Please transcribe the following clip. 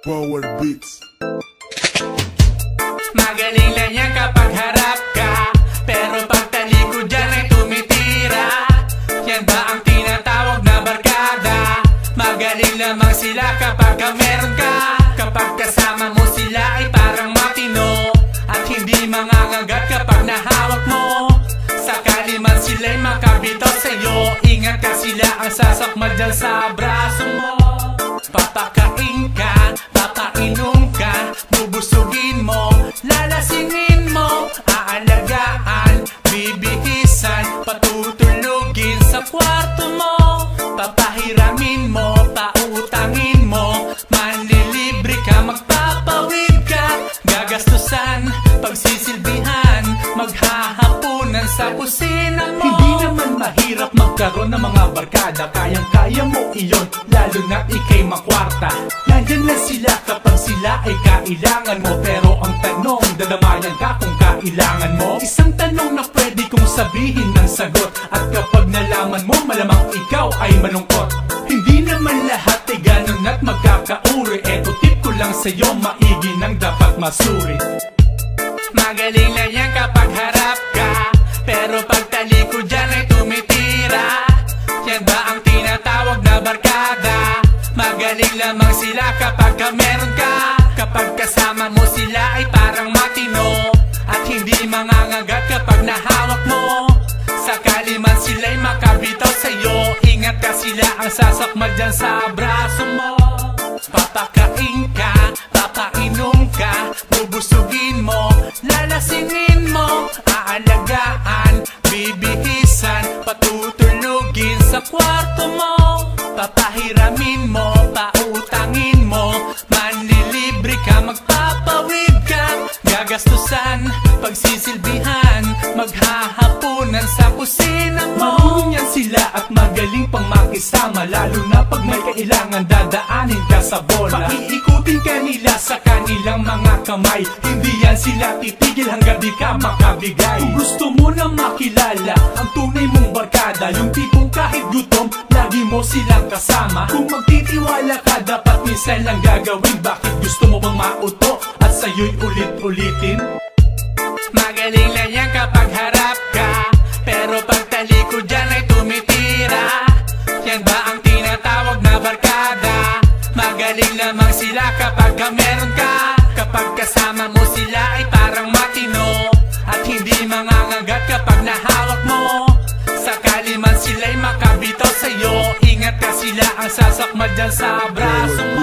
Power Beats. Magaling lang yan kapag harap ka Pero pag talikod dyan ay tumitira. Yan ba ang tinatawag na barkada? Magaling lamang sila kapag ka meron ka. Kapag kasama mo sila ay parang matino At hindi mangangagat kapag nahawak mo. Sakali man sila'y makabitaw sa'yo Ingat ka sila ang sasakmal dyan sa braso mo. Papakain ka, Bubusugin mo, lalasingin mo Aalagaan, bibihisan Patutulugin sa kwarto mo. Papahiramin mo, pautangin mo Manlilibre ka, magpapawid ka. Gagastusan, pagsisilbihan Maghahapunan sa kusina mo. Hindi naman mahirap magkaroon ng mga barkada Kayang-kaya mo iyon, lalo na ikay makwarta. Nandyan lang sila kapag sila ay kailangan mo. Pero ang tanong, dadamayan ka kung kailangan mo. Isang tanong na pwede kong sabihin ng sagot. At kapag nalaman mo, malamang ikaw ay malungkot. Hindi naman lahat ay ganun at magkakauri. Eto tip ko lang sa'yo, maigi nang dapat masuri. Magaling lang yan kapag harap ka. Pero pag talikod dyan ay tumitira. Yan ba ang tinatawag na barkada? Magaling lamang sila kapag ka meron ka sila ang sasakmal dyan sa braso mo. Papakain ka, papainom ka Bubusugin mo, lalasingin mo Aalagaan, bibihisan Patutulugin sa kwarto mo Papahiramin mo, Maghahapunan sa kusina. Mo Marunyan sila at magaling pang makisama Lalo na pag may kailangan dadaanin ka sa bola. Paiikutin ka nila sa kanilang mga kamay. Hindi yan sila titigil hanggang di ka makabigay. Kung gusto mo na makilala ang tunay mong barkada Yung tipong kahit gutom, lagi mo silang kasama. Kung magtitiwala ka, dapat minsan lang gagawin. Bakit gusto mo bang mauto at sa'yo'y ulit-ulitin? Magaling lang yan kapag harap ka Pero pag talikod dyan ay tumitira. Yan ba ang tinatawag na barkada? Magaling lamang sila kapag ka meron ka. Kapag kasama mo sila ay parang matino At hindi mangangagat kapag nahawak mo. Sakali man sila'y makabitaw sa'yo Ingat ka sila ang sasakmal dyan sa braso mo